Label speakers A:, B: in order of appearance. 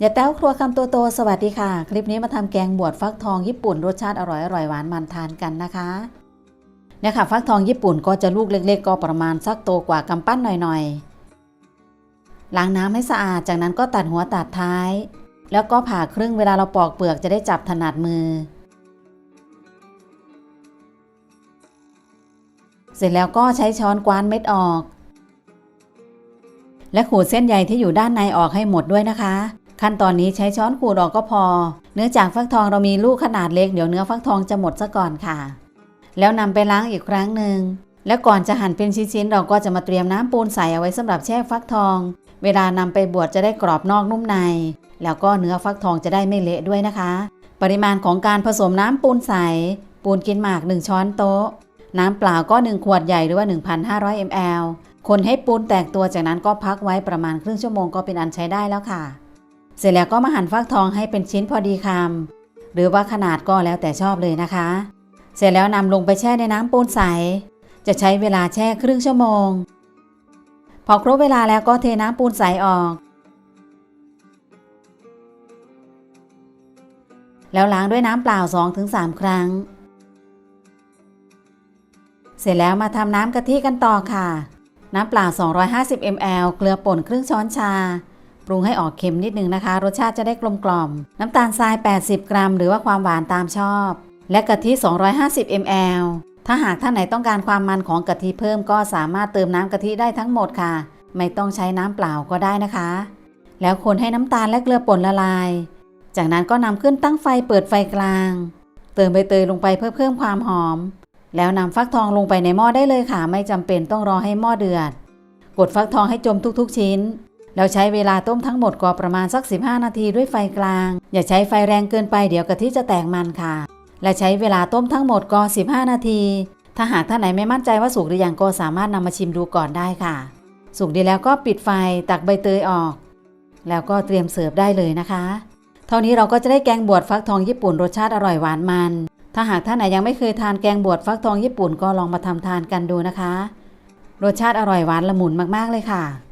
A: อย่าแต้วครัวคำตัวโตสวัสดีค่ะ คลิปนี้มาทำแกงบวชฟักทองญี่ปุ่นรสชาติอร่อยอร่อยหวานมันทานกันนะคะเนี่ยค่ะฟักทองญี่ปุ่นก็จะลูกเล็ก ๆ ก็ประมาณสักโตกว่ากำปั้นหน่อยๆล้างน้ำให้สะอาดจากนั้นก็ตัดหัวตัดท้าย แล้วก็ผ่าครึ่งเวลาเราปอกเปลือกจะได้จับถนัดมือ เสร็จแล้วก็ใช้ช้อนกวานเม็ดออก และขูดเส้นใยที่อยู่ด้านในออกให้หมดด้วยนะคะ ขั้นตอนนี้ใช้ช้อนขูดออกก็พอ เนื่อจากฟักทองเรามีลูกขนาดเล็กเดี๋ยวเนื้อฟักทองจะหมดซะก่อนค่ะ แล้วนำไปล้างอีกครั้งหนึ่งแล้วก่อนจะหั่นเป็นชิ้นๆเราก็จะมาเตรียมน้ำปูนใส่เอาไว้สำหรับแช่ฟักทอง เวลานำไปบวชจะได้กรอบนอกนุ่มใน แล้วก็เนื้อฟักทองจะได้ไม่เละด้วยนะคะ ปริมาณของการผสมน้ำปูนใส ปูนกินหมาก 1 ช้อนโต๊ะ น้ำเปล่าก็ 1 ขวดใหญ่หรือว่า 1,500 ml คนให้ปูนแตกตัวจากนั้นก็พักไว้ประมาณครึ่งชั่วโมงก็เป็นอันใช้ได้แล้วค่ะ เสร็จแล้วก็มาหั่นฟักทองให้เป็นชิ้นพอดีคำหรือว่าขนาดก็แล้วแต่ชอบเลยนะคะ เสร็จแล้วนำลงไปแช่ในน้ำปูนใส จะใช้เวลาแช่ครึ่งชั่วโมง พอครบเวลาแล้วก็เทน้ำปูนใสออก แล้วล้างด้วยน้ำเปล่า 2-3 ครั้ง เสร็จแล้วมาทำน้ำกะทิกันต่อค่ะ น้ำเปล่า 250 ml เกลือป่นครึ่งช้อนชา ปรุงให้ออกเค็มนิดนึงนะคะ รสชาติจะได้กลมกล่อม น้ำตาลทราย 80 กรัม หรือว่าความหวานตามชอบ และกะทิ 250 ml ถ้าหากท่านไหนต้องการความมันของกะทิเพิ่มก็สามารถเติมน้ำกะทิได้ทั้งหมดค่ะ ไม่ต้องใช้น้ำเปล่าก็ได้นะคะ แล้วคนให้น้ำตาลและเกลือป่นละลาย จากนั้นก็นำขึ้นตั้งไฟเปิดไฟกลาง เติมใบเตยลงไปเพื่อเพิ่มความหอม แล้วนำฟักทองลงไปในหม้อได้เลยค่ะ ไม่จำเป็นต้องรอให้หม้อเดือด กดฟักทองให้จมทุกๆชิ้น แล้วใช้เวลาต้มทั้งหมดก็ประมาณสัก 15 นาทีด้วยไฟกลาง อย่าใช้ไฟแรงเกินไปเดี๋ยวกะทิจะแตกมันค่ะ และใช้เวลาต้มทั้งหมดก็ 15 นาที ถ้าหากท่านไหนไม่มั่นใจว่าสุกหรือยังก็สามารถนำมาชิมดูก่อนได้ค่ะ สุกดีแล้วก็ปิดไฟตักใบเตยออก แล้วก็เตรียมเสิร์ฟได้เลยนะคะ เท่านี้เราก็จะได้แกงบวชฟักทองญี่ปุ่นรสชาติอร่อยหวานมัน ถ้าหากท่านไหนยังไม่เคยทานแกงบวชฟักทองญี่ปุ่นก็ลองมาทำทานกันดูนะคะ รสชาติอร่อยหวานละมุนมากๆเลยค่ะ